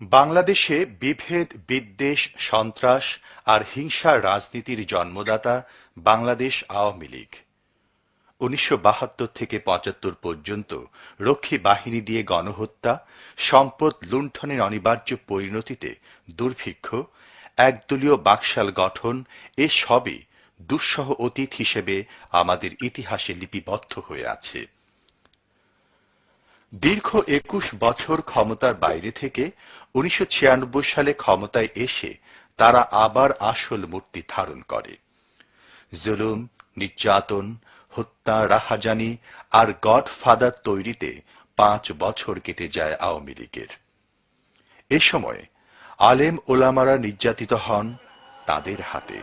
বাংলাদেশে বিভেদ, বিদ্বেষ, সন্ত্রাস আর হিংসার রাজনীতির জন্মদাতা বাংলাদেশ আওয়ামী লীগ। উনিশশো বাহাত্তর থেকে পঁচাত্তর পর্যন্ত রক্ষী বাহিনী দিয়ে গণহত্যা, সম্পদ লুণ্ঠনের অনিবার্য পরিণতিতে দুর্ভিক্ষ, একদলীয় বাকশাল গঠন, এ সবই দুঃসহ অতীত হিসেবে আমাদের ইতিহাসে লিপিবদ্ধ হয়ে আছে। দীর্ঘ একুশ বছর ক্ষমতার বাইরে থেকে উনিশশো ছিয়ানব্বই সালে ক্ষমতায় এসে তারা আবার আসল মূর্তি ধারণ করে। জুলুম, নির্যাতন, হত্যা, রাহাজানি আর গডফাদার তৈরিতে পাঁচ বছর কেটে যায় আওয়ামী লীগের। এ সময় আলেম ওলামারা নির্যাতিত হন তাদের হাতে।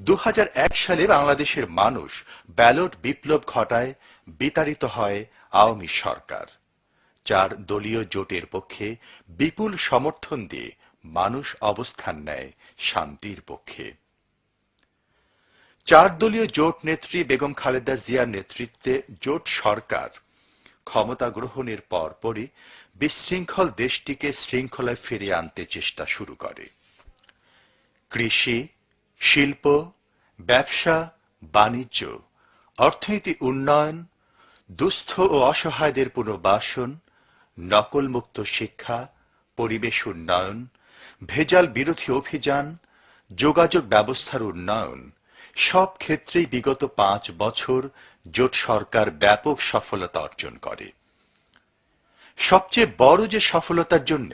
দু হাজার এক সালে বাংলাদেশের মানুষ ব্যালট বিপ্লব ঘটায়, বিতাড়িত হয় আওয়ামী সরকার। চার দলীয় জোটের পক্ষে বিপুল সমর্থন দিয়ে মানুষ অবস্থান নেয় শান্তির পক্ষে। চার দলীয় জোট নেত্রী বেগম খালেদা জিয়ার নেতৃত্বে জোট সরকার ক্ষমতা গ্রহণের পরপরই বিশৃঙ্খল দেশটিকে শৃঙ্খলায় ফিরিয়ে আনতে চেষ্টা শুরু করে। কৃষি শিল্প, ব্যবসা, বাণিজ্য, অর্থনীতি উন্নয়ন, দুস্থ ও অসহায়দের পুনর্বাসন, নকলমুক্ত শিক্ষা, পরিবেশ উন্নয়ন, ভেজাল বিরোধী অভিযান, যোগাযোগ ব্যবস্থার উন্নয়ন, সব ক্ষেত্রেই বিগত পাঁচ বছর জোট সরকার ব্যাপক সফলতা অর্জন করে। সবচেয়ে বড় যে সফলতার জন্য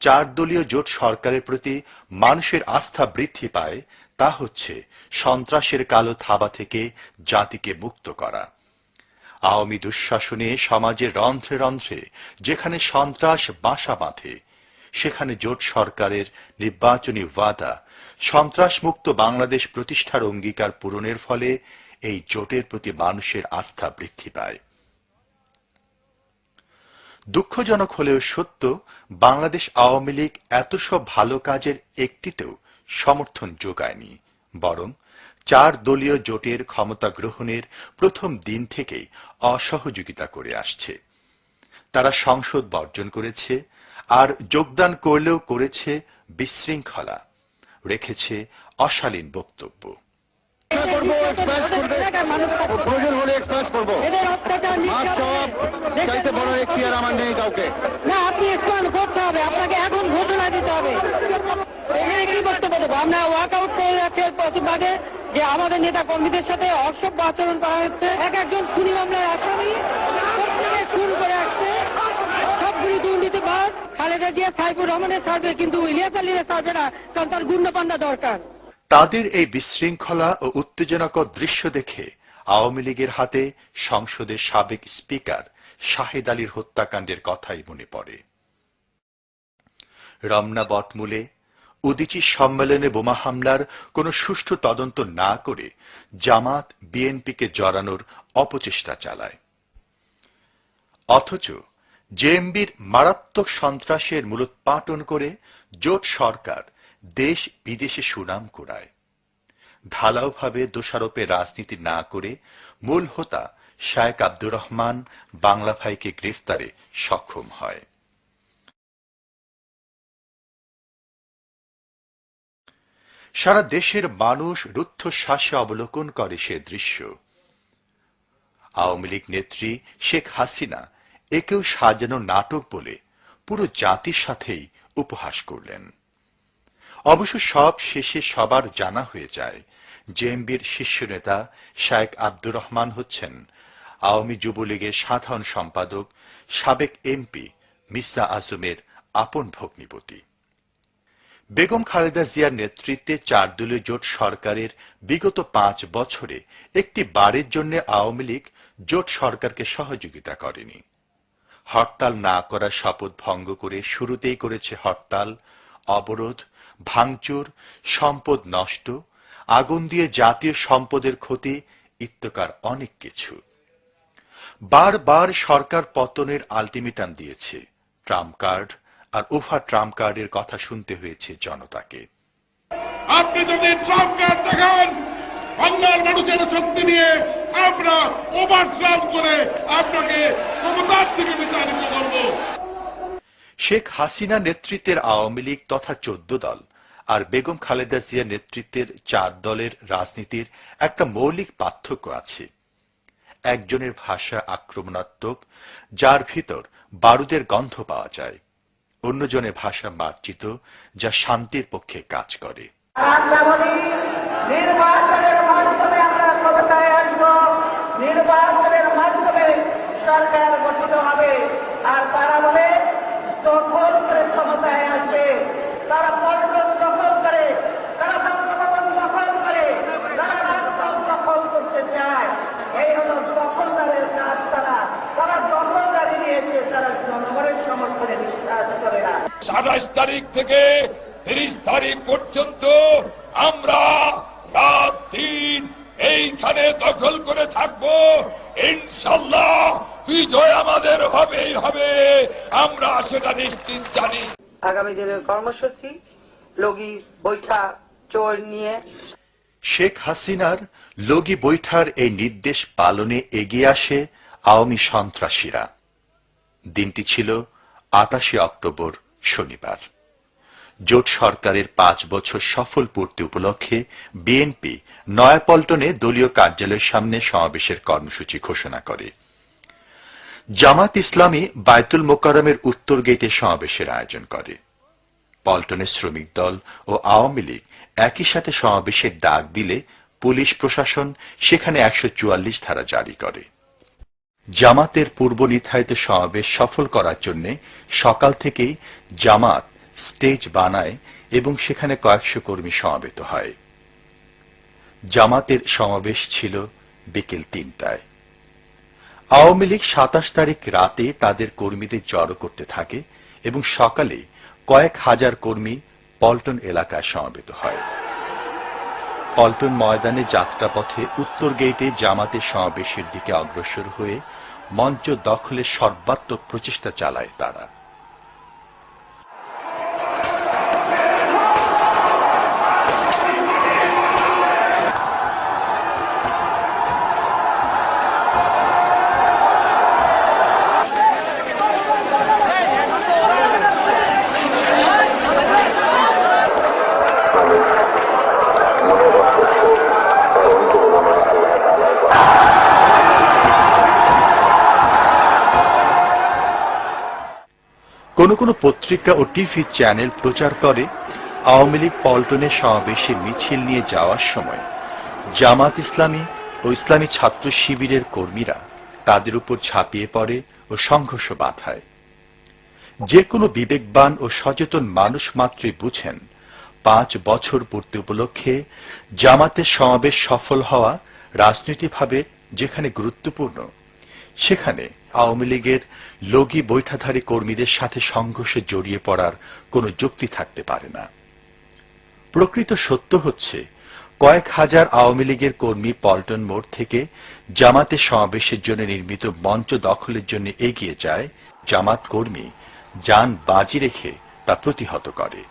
চার দলীয় জোট সরকারের প্রতি মানুষের আস্থা বৃদ্ধি পায় তা হচ্ছে সন্ত্রাসের কালো থাবা থেকে জাতিকে মুক্ত করা। আওয়ামী দুঃশাসনে সমাজের রন্ধ্রে রন্ধ্রে যেখানে সন্ত্রাস বাসা বাঁধে, সেখানে জোট সরকারের নির্বাচনী ওয়াদা, সন্ত্রাসমুক্ত বাংলাদেশ প্রতিষ্ঠার অঙ্গীকার পূরণের ফলে এই জোটের প্রতি মানুষের আস্থা বৃদ্ধি পায়। দুঃখজনক হলেও সত্য, বাংলাদেশ আওয়ামী লীগ এত সব ভালো কাজের একটিতেও সমর্থন যোগায়নি বরং চার দলীয় জোটের ক্ষমতা গ্রহণের প্রথম দিন থেকেই অসহযোগিতা করে আসছে। তারা সংসদ বর্জন করেছে আর যোগদান করলেও করেছে বিশৃঙ্খলা রেখেছে অশালীন বক্তব্য। না আপনি এক্সপ্লেন করতে হবে আপনাকে এখন ঘোষণা দিতে হবে। আমরা করে যাচ্ছে প্রতিবাদে যে আমাদের নেতা কর্মীদের সাথে অসভ্য আচরণ করা হচ্ছে। এক একজন খুনি মামলার আসামি খুন করে আসছে। সবগুলি খালেদা জিয়া, সাইফুর রহমানের সার্ভে কিন্তু ইলিয়াস আলীর সার্ভে না, কারণ তার গুন্ডপান্ডা দরকার। তাদের এই বিশৃঙ্খলা ও উত্তেজনাকর দৃশ্য দেখে আওয়ামী লীগের হাতে সংসদের সাবেক স্পিকার শাহেদ আলীর হত্যাকাণ্ডের কথাই মনে পড়ে। রমনা বটমূলে উদিচি সম্মেলনে বোমা হামলার কোন সুষ্ঠু তদন্ত না করে জামাত বিএনপিকে জড়ানোর অপচেষ্টা চালায়। অথচ জেএমবির মারাত্মক সন্ত্রাসের মূলোৎপাটন করে জোট সরকার দেশ বিদেশে সুনাম কুড়ায়। ঢালাওভাবে দোষারোপে রাজনীতি না করে মূল হোতা শায়েক আব্দুর রহমান বাংলা ভাইকে গ্রেফতারে সক্ষম হয়। সারা দেশের মানুষ রুদ্ধশ্বাসে অবলোকন করে সে দৃশ্য। আওয়ামী লীগ নেত্রী শেখ হাসিনা একেও সাজানো নাটক বলে পুরো জাতির সাথেই উপহাস করলেন। অবশ্য সব শেষে সবার জানা হয়ে যায়, জেএমবির শীর্ষ নেতা শায়েক আব্দুর রহমান হচ্ছেন আওয়ামী যুবলীগের সাধারণ সম্পাদক, সাবেক এমপি মির্জা আজমের আপন ভগ্নিপতি। বেগম খালেদা জিয়ার নেতৃত্বে চার দলীয় জোট সরকারের বিগত পাঁচ বছরে একটি বারের জন্য আওয়ামী লীগ জোট সরকারকে সহযোগিতা করেনি। হরতাল না করার শপথ ভঙ্গ করে শুরুতেই করেছে হরতাল, অবরোধ, ভাঙচুর, সম্পদ নষ্ট, আগুন দিয়ে জাতীয় সম্পদের ক্ষতি ইত্যকার অনেক কিছু। বারবার সরকার পতনের আলটিমেটাম দিয়েছে ট্রাম্প কার্ড আর ওফা ট্রাম্প কার্ডের কথা শুনতে হয়েছে জনতাকে। আপনি যদি ট্রাম্প কার্ড দেখান বাংলার মানুষের শক্তি নিয়ে আমরা ওভার ট্রাম্প করে আপনাকে ক্ষমতার থেকে বিতাড়িত করব শেখ হাসিনা নেতৃত্বের আওয়ামী লীগ তথা চোদ্দ দল আর বেগম খালেদা জিয়া নেতৃত্বের চার দলের রাজনীতির একটা মৌলিক পার্থক্য আছে। একজনের ভাষা আক্রমণাত্মক যার ভিতর বারুদের গন্ধ পাওয়া যায়। অন্যজনের ভাষা মার্জিত, যা শান্তির পক্ষে কাজ করে। নির্বাচনের মাধ্যমে আমরা ক্ষমতায় আসব? নির্বাচনের মাধ্যমে সরকার গঠিত হবে আর তারা বলে দখল করে ক্ষমতায় আসবে তারা পল্টন দখল করে তারা বঙ্গভবন দখল করে তারা রাজপথ দখল করতে চায় এই হলো দখলদারের কাজ তারা তারা দখলদারি নিয়েছে তারা জনগণের সমর্থনে বিশ্বাস করে না সাতাশ তারিখ থেকে তিরিশ তারিখ পর্যন্ত আমরা রাত দিন এইখানে দখল করে থাকব। ইনশাল্লাহ বিজয় আমাদের হবেই হবে। আমরা সেটা নিশ্চিত জানি। আগামী দিনের কর্মসূচি লগি বৈঠা চোর নিয়ে। শেখ হাসিনার লগি বৈঠার এই নির্দেশ পালনে এগিয়ে আসে আওয়ামী সন্ত্রাসীরা। দিনটি ছিল আটাশে অক্টোবর। শনিবার। জোট সরকারের পাঁচ বছর সফল পূর্তি উপলক্ষে বিএনপি নয়াপল্টনে দলীয় কার্যালয়ের সামনে সমাবেশের কর্মসূচি ঘোষণা করে। জামাত ইসলামী বায়তুল মোকারমের উত্তর গেটে সমাবেশের আয়োজন করে। পল্টনের শ্রমিক দল ও আওয়ামী লীগ একই সাথে সমাবেশের ডাক দিলে পুলিশ প্রশাসন সেখানে একশো চুয়াল্লিশ ধারা জারি করে। জামাতের পূর্ব নির্ধারিত সমাবেশ সফল করার জন্য সকাল থেকেই জামাত স্টেজ বানায় এবং সেখানে কয়েকশো কর্মী সমাবেত হয়। জামাতের সমাবেশ ছিল বিকেল তিনটায়। আওয়ামী লীগ সাতাশ তারিখ রাতে তাদের কর্মীদের জড়ো করতে থাকে এবং সকালে কয়েক হাজার কর্মী পল্টন এলাকায় সমাবেত হয়। পল্টন ময়দানে যাত্রাপথে উত্তর গেটে জামাতের সমাবেশের দিকে অগ্রসর হয়ে মঞ্চ দখলে সর্বাত্মক প্রচেষ্টা চালায় তারা। কোন কোন পত্রিকা ও টিভি চ্যানেল প্রচার করে আওয়ামী লীগ পল্টনের সমাবেশে মিছিল নিয়ে যাওয়ার সময়। জামাত ইসলামী ও ইসলামী ছাত্র শিবিরের কর্মীরা তাদের উপর ঝাঁপিয়ে পড়ে ও সংঘর্ষ বাধায়। যে কোনো বিবেকবান ও সচেতন মানুষ মাত্রই বুঝেন, পাঁচ বছর পূর্তি উপলক্ষে জামাতের সমাবেশ সফল হওয়া রাজনৈতিকভাবে যেখানে গুরুত্বপূর্ণ, সেখানে আওয়ামী লীগের লগি বৈঠাধারী কর্মীদের সাথে সংঘর্ষে জড়িয়ে পড়ার কোনো যুক্তি থাকতে পারে না। প্রকৃত সত্য হচ্ছে, কয়েক হাজার আওয়ামী লীগের কর্মী পল্টন মোড় থেকে জামাতের সমাবেশের জন্য নির্মিত মঞ্চ দখলের জন্য এগিয়ে যায় জামাত কর্মী, যান বাজি রেখে তা প্রতিহত করে।